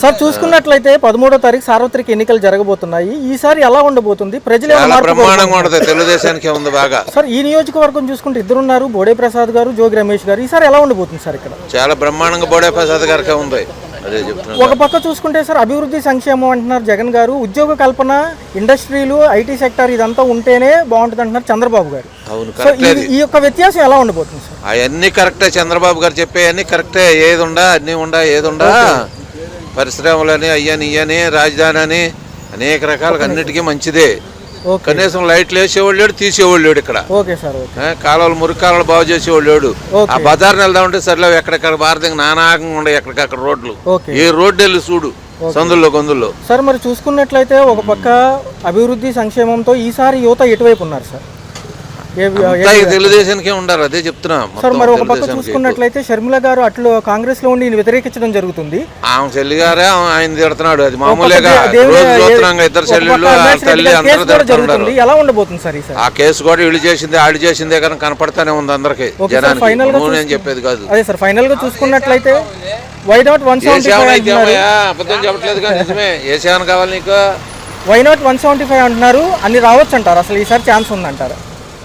Sir చూసుకున్నట్లయితే పదమూడో తారీఖు సార్వత్రిక ఎన్నికలు జరగబోతున్నాయి. ఈసారి ఎలా ఉండబోతుంది? ప్రజలు ఏమైనా చాలా మార్పు బ్రహ్మాండంగా ఉండదు తెలుగుదేశానికి ఉంది బాగా. సార్ ఈ నియోజకవర్గం చూసుకుంటే ఇద్దరున్నారు. బోడే ప్రసాద్ గారు జోగి రమేష్ గారు. ఈసారి ఎలా ఉండబోతుంది సార్ ఇక్కడ? చాలా బ్రహ్మాండంగా బోడే ప్రసాద్ గారికి ఉంది. అదే ఒక పక్క చూసుకుంటే సార్ అభివృద్ధి సంక్షేమం అంటున్నారు జగన్ గారు. ఉద్యోగ కల్పన ఇండస్ట్రీలు ఐటీ సెక్టర్ ఇదంతా ఉంటేనే బాగుంటుంది అంటున్నారు చంద్రబాబు గారు. అవును సో కరెక్టే ఇది ఈ యొక్క వ్యత్యాసం ఎలా ఉండబోతుంది సార్? అవన్నీ కరెక్టే చంద్రబాబు గారు చెప్పే అన్ని కరెక్టే. ఏది ఉండా అన్ని ఉండా ఏది ఉండా. పరిశ్రమలని అయ్యని ఇయ్యని రాజధాని అని అనేక రకాలుగా అన్నిటికీ మంచిదే. కనీసం లైట్లు వేసేవాళ్ళు లేడు తీసేవాళ్ళు లేడు ఇక్కడ కాలువలు మురికి కాలువలు బాగు చేసేవాళ్ళు లేడు. ఆ బజార్ని వెళ్దామంటే సర్లే ఎక్కడెక్కడ భారతంగా నానాకంగా ఉండే ఎక్కడికక్కడ రోడ్లు. ఏ రోడ్డు వెళ్ళి చూడు సందుల్లో గొందుల్లో. సార్ మరి చూసుకున్నట్లయితే ఒక పక్క అభివృద్ధి సంక్షేమంతో ఈసారి యువత ఎటువైపు ఉన్నారు సార్? తెలుగుదేశానికే ఉండాలి అదే చెప్తున్నా. సార్ మరి ఒక పక్క చూసుకున్నట్లయితే షర్మిల గారు అట్లు కాంగ్రెస్లో ఉండి వ్యతిరేకించడం జరుగుతుంది. ఆమె చెల్లి గారే ఆయన తిడుతున్నాడు. అది మామూలుగా ఏ- ఇద్దరు చెల్లెళ్ళు తల్లి అందరూ జరుగుతుంది. ఎలా ఉండబోతుంది సార్ ఆ కేసు కూడా ఇళ్ళు చేసిందే ఆడు చేసిందే కానీ కనపడతానే ఉంది అందరికి జనానికి. నేను చెప్పేది కాదు. అదే సార్ ఫైనల్గా చూసుకున్నట్లయితే వై నాట్ వన్ సెవెంటీ? అబద్ధం చెప్పట్లేదు కానీ నిజమే. ఏసేవన్ కావాలి నీకు? Why not one seventy five అంటున్నారు. అన్ని రావచ్చు అంటారు అసలు ఈసారి ఛాన్స్ ఉందంటారు.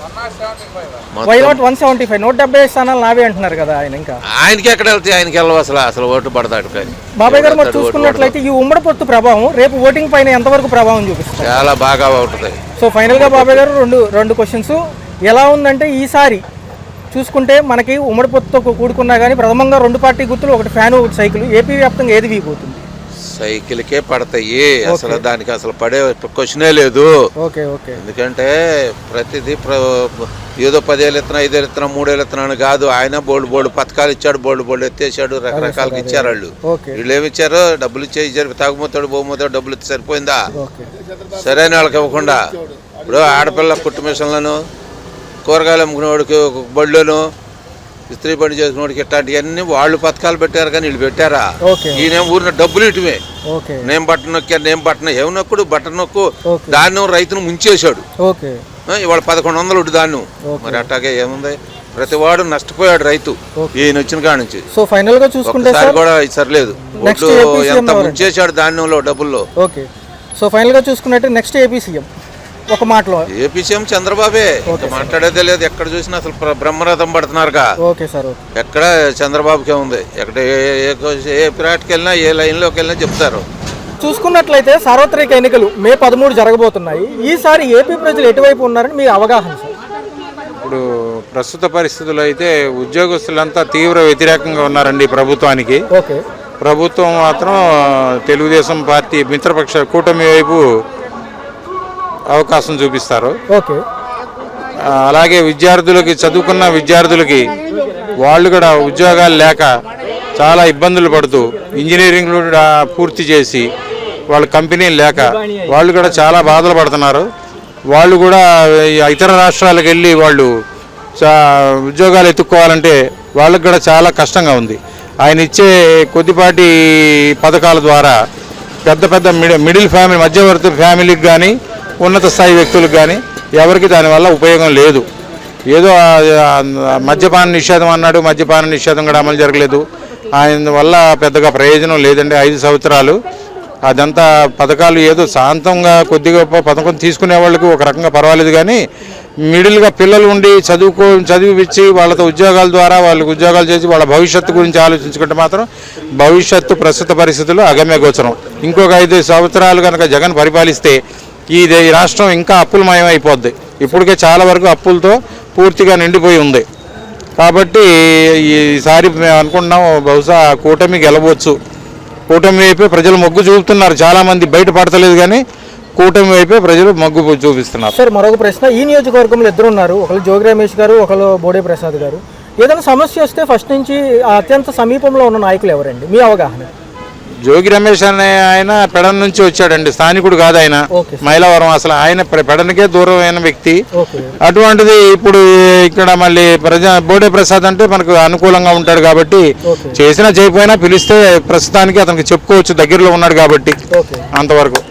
వై మొత్తం నాట్ వన్ సెవెంటీ ఫైవ్ నూట డెబ్బై స్థానాలు నావే అంటున్నారు కదా ఆయన ఇంకా. ఆయనకి ఎక్కడ వెళ్తాయి ఆయనకి వెళ్ళవు అసలు అసలు ఓటు పడతాడు కానీ. బాబాయ్ గారు మరి చూసుకున్నట్లయితే ఈ ఉమ్మడి పొత్తు ప్రభావం రేపు ఓటింగ్ పైన ఎంతవరకు ప్రభావం పడతాడు. చాలా బాగా ఉంటుంది. సో ఫైనల్గా బాబాయ్ గారు రెండు రెండు క్వశ్చన్స్ ఎలా ఉందంటే ఈసారి చూసుకుంటే మనకి ఉమ్మడి పొత్తుతో కూడుకున్నా కానీ ప్రథమంగా రెండు పార్టీ గుర్తులు ఒకటి ఫ్యాన్ ఒకటి సైకిల్. ఏపీ వ్యాప్తంగా ఏది వీగిపోతుంది సైకిల్కే పడతాయి. అసలు దానికి అసలు పడే క్వశ్చనే లేదు. Okay okay. ఎందుకంటే ప్రతిదీ ప్ర ఏదో పదేళ్ళు ఇస్తున్నా ఐదేళ్ళు ఇస్తున్నా మూడేళ్ళు ఇస్తున్నాను కాదు. ఆయన బోల్డ్ బోల్డ్ పథకాలు ఇచ్చాడు బోల్డ్ బోల్డ్ ఎత్తేసాడు రకరకాలుగా ఇచ్చారు వాళ్ళు. వీళ్ళు ఏమి ఇచ్చారు? డబ్బులు ఇచ్చే ఇచ్చారు తాగుమోతాడు బహుమతాడు డబ్బులు ఇస్తే సరిపోయిందా? సరైన వాళ్ళకి ఇవ్వకుండా. ఇప్పుడు ఆడపిల్ల కుట్టు మిషన్లను కూరగాయలు అమ్ముకునేవాడికి ఒక బళ్ళును ఇస్త్రీ పని చేసుకునేవాడికి ఇట్లాంటివన్నీ వాళ్ళు పథకాలు పెట్టారు కానీ వీళ్ళు పెట్టారా? ఈయన ఊరిన డబ్బులు ఇటువే. నేను బట్టన్ నొక్కాను నేను బట్టన్ ఏమి నొక్కుడు? బట్టన్ నొక్కు. ధాన్యం రైతును ముంచేశాడు. ఇవాళ పదకొండు వందలు ధాన్యం ఓకే. మరి అట్టాగే ఏముంది? ప్రతివాడు నష్టపోయాడు రైతు. ఈయన వచ్చిన కాడ నుంచి. సో ఫైనల్గా చూసుకుంటే ఒక్కసారి సార్ కూడా సరిలేదు. ఎంత? ముంచేశాడు ధాన్యంలో డబ్బుల్లో? ఓకే. సో ఫైనల్గా చూసుకున్నట్టు నెక్స్ట్ ఏపీ సీఎం. ఒక మాటలో. ఏపీ సీఎం చంద్రబాబే మాట్లాడేదే లేదు. ఎక్కడ చూసినా అసలు బ్రహ్మరథం పడుతున్నారుగా. ఓకే సార్ ఎక్కడ చంద్రబాబుకే ఉంది. ఎక్కడ ఏ- పిరాట్కి వెళ్ళినా ఏ లైన్లోకి వెళ్ళినా చెప్తారు. చూసుకున్నట్లయితే సార్వత్రిక ఎన్నికలు మే పదమూడు జరగబోతున్నాయి. ఈసారి ఏపీ ప్రజలు ఎటువైపు ఉన్నారని మీ అవగాహన సార్? ఇప్పుడు ప్రస్తుత పరిస్థితుల్లో అయితే ఉద్యోగస్తులంతా తీవ్ర వ్యతిరేకంగా ఉన్నారండి ప్రభుత్వానికి. ఓకే. ప్రభుత్వం మాత్రం తెలుగుదేశం పార్టీ మిత్రపక్ష కూటమి వైపు అవకాశం చూపిస్తారు. ఓకే. అలాగే విద్యార్థులకి చదువుకున్న విద్యార్థులకి వాళ్ళు కూడా ఉద్యోగాలు లేక చాలా ఇబ్బందులు పడుతూ ఇంజనీరింగ్లు కూడా పూర్తి చేసి వాళ్ళ కంపెనీలు లేక వాళ్ళు కూడా చాలా బాధలు పడుతున్నారు. వాళ్ళు కూడా ఇతర రాష్ట్రాలకు వెళ్ళి వాళ్ళు చా- ఉద్యోగాలు ఎత్తుక్కోవాలంటే వాళ్ళకి కూడా చాలా కష్టంగా ఉంది. ఆయన ఇచ్చే కొద్దిపాటి పథకాల ద్వారా పెద్ద పెద్ద మిడి మిడిల్ ఫ్యామిలీ మధ్యవర్తి ఫ్యామిలీకి కానీ ఉన్నత స్థాయి వ్యక్తులకు కానీ ఎవరికి దానివల్ల ఉపయోగం లేదు. ఏదో మద్యపాన నిషేధం అన్నాడు మద్యపాన నిషేధం కూడా అమలు జరగలేదు. ఆయన వల్ల పెద్దగా ప్రయోజనం లేదండి. ఐదు సంవత్సరాలు అదంతా పథకాలు ఏదో శాంతంగా కొద్దిగా పథకం తీసుకునే వాళ్ళకి ఒక రకంగా పర్వాలేదు కానీ మిడిల్గా పిల్లలు ఉండి చదువుకో చదివిపించి వాళ్ళతో ఉద్యోగాల ద్వారా వాళ్ళకి ఉద్యోగాలు చేసి వాళ్ళ భవిష్యత్తు గురించి ఆలోచించుకుంటే మాత్రం భవిష్యత్తు ప్రస్తుత పరిస్థితులు అగమ్య గోచరం ఇంకొక ఐదు సంవత్సరాలు కనుక జగన్ పరిపాలిస్తే ఈ ఈ రాష్ట్రం ఇంకా అప్పులమయం అయిపోద్ది ఇప్పటికే చాలా వరకు అప్పులతో పూర్తిగా నిండిపోయి ఉంది. కాబట్టి ఈసారి మేము అనుకుంటున్నాం బహుశా కూటమి గెలవచ్చు. కూటమి వైపే ప్రజలు మొగ్గు చూపుతున్నారు. చాలామంది బయట పడతలేదు కానీ కూటమి వైపే ప్రజలు మొగ్గు చూపిస్తున్నారు. సార్ మరొక ప్రశ్న. ఈ నియోజకవర్గంలో ఇద్దరు ఉన్నారు. ఒకరు జోగి రమేష్ గారు ఒకరు బోడే ప్రసాద్ గారు. ఏదైనా సమస్య వస్తే ఫస్ట్ నుంచి అత్యంత సమీపంలో ఉన్న నాయకులు ఎవరండి? మీ అవగాహన. జోగి రమేష్ అనే ఆయన పెడన్ నుంచి వచ్చాడండి. స్థానికుడు కాదు ఆయన. మైలవరం అసలు ఆయన పెడన్కే దూరమైన వ్యక్తి. అటువంటిది ఇప్పుడు ఇక్కడ మళ్ళీ ప్రజా బోడే ప్రసాద్ అంటే మనకు అనుకూలంగా ఉంటాడు కాబట్టి చేసినా చేయకపోయినా పిలిస్తే ప్రస్తుతానికి అతనికి చెప్పుకోవచ్చు. దగ్గరలో ఉన్నాడు కాబట్టి అంతవరకు.